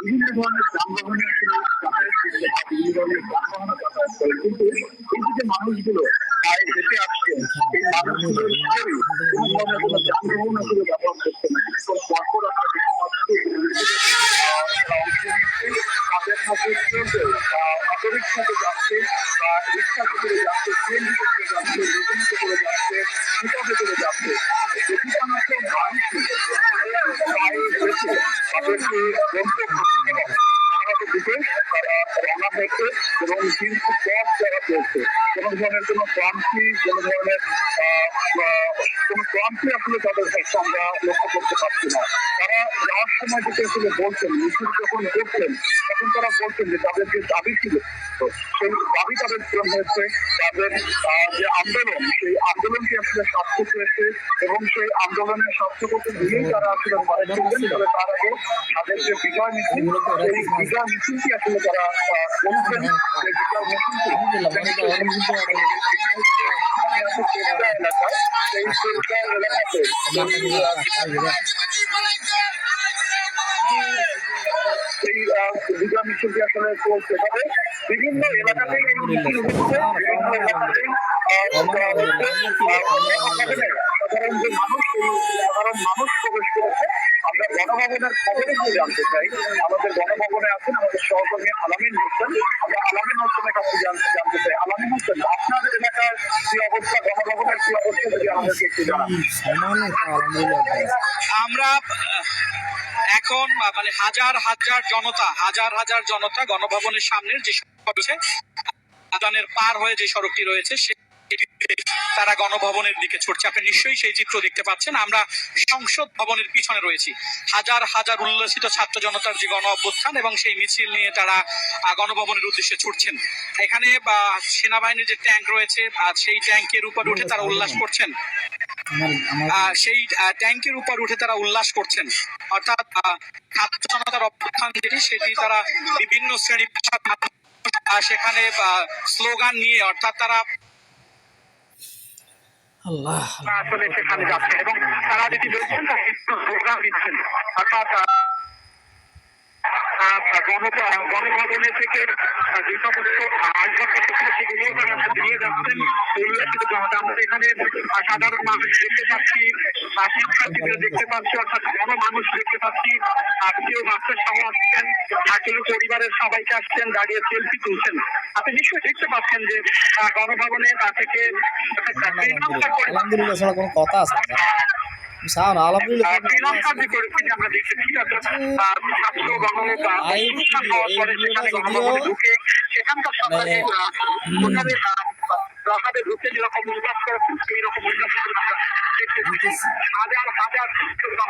বিভিন্ন ধরনের যানবাহনে আসলে বিভিন্ন ধরনের যানবাহনে যাতায়াত কিন্তু এই মানুষগুলো পায়ে হেঁটে আসছে এই মানুষগুলোর ভিতরে ব্যবহার করছে না পরপর আমরা দেখতে পাচ্ছি তাদের হাতে যাচ্ছে বা যাচ্ছে হেঁটে তাদেরকে আমাদের দিকে তারা রওনা হয়েছে এবং দীর্ঘ পথ তারা কোনো ধরনের কোনো ক্লান্তি কোনো ধরনের কোনো ক্লান্তি আসলে তাদের কাছে আমরা লক্ষ্য করতে পারছি না। তারা সময় যেটা আসলে বলছেন, মিছিল যখন করছেন, তখন তারা বলছেন যে তাদের যে দাবি ছিল সেই দাবি তাদের পূরণ হয়েছে। তাদের যে আন্দোলন, সেই আন্দোলনকে আসলে সার্থক হয়েছে? এবং সেই আন্দোলনের সার্থকতা নিয়েই তারা আসলে মনে করবেন তবে তার আগে তাদের যে বিজয় মিছিল সেই বিজয় মিছিলটি আসলে তারা করছেন সেই বিজয় মিছিলটি এলাকায়, সেই এলাকাতে বিজয় মিছিলটি আসলে চলছে তবে বিভিন্ন এলাকাতেই এই মিছিল হচ্ছে বিভিন্ন এলাকাতেই আহ, হচ্ছে, আহ, সাধারণ যে মানুষ সাধারণ মানুষ প্রবেশ করেছে। আমরা গণভবনের খবরে কি জানতে চাই। আমাদের গণভবনে আছেন আমাদের সহকর্মী আলামিন হোসেন। আমরা আলামিন হোসেনের কাছে জানতে জানতে চাই। আলামিন হোসেন আপনার আমরা এখন মানে হাজার হাজার জনতা, হাজার হাজার জনতা গণভবনের সামনের যে সড়ক পার হয়ে যে সড়কটি রয়েছে সেটিতে তারা গণভবনের দিকে ছুটছে। আপনি নিশ্চয়ই সেই চিত্র দেখতে পাচ্ছেন। আমরা সংসদ ভবনের পিছনে রয়েছি। হাজার হাজার উল্লসিত ছাত্র জনতার যে গণ অভ্যুত্থান এবং সেই মিছিল নিয়ে তারা গণভবনের উদ্দেশ্যে ছুটছেন। এখানে বা সেনাবাহিনীর যে ট্যাঙ্ক রয়েছে সেই ট্যাঙ্কের উপর উঠে তারা উল্লাস করছেন। সেই ট্যাঙ্কের উপর উঠে তারা উল্লাস করছেন। অর্থাৎ ছাত্র জনতার অভ্যুত্থান যেটি সেটি তারা বিভিন্ন শ্রেণি সেখানে স্লোগান নিয়ে অর্থাৎ তারা আসলে সেখানে যাচ্ছে এবং তারা যেটি বলছেন তা কিন্তু প্রোগ্রাম দিচ্ছেন। অর্থাৎ গণভবনে থেকে যে সমস্ত আসবাবপত্র ছিল সেগুলো তারা নিয়ে যাচ্ছেন। উল্লেখিত আমরা এখানে সাধারণ মানুষ দেখতে পাচ্ছি শিক্ষার্থীদের দেখতে পাচ্ছি অর্থাৎ বড় মানুষ দেখতে পাচ্ছি। আত্মীয় বাচ্চা সহ আসছেন আসলে পরিবারের সবাইকে আসছেন দাঁড়িয়ে সেলফি তুলছেন। আপনি নিশ্চয়ই দেখতে পাচ্ছেন যে গণভবনে তা থেকে আলহামদুলিল্লাহ ছাড়া কোনো কথা আছে না। স্যার আলহামদুলিল্লাহ আমরা দেখেছি ছাত্র ঢুকে সেখানকার সরকারি, আহ, যেরকম উল্লাস করেছেন সেই রকম উল্লাস আমরা দেখতে পেয়েছি। হাজার হাজার হাজার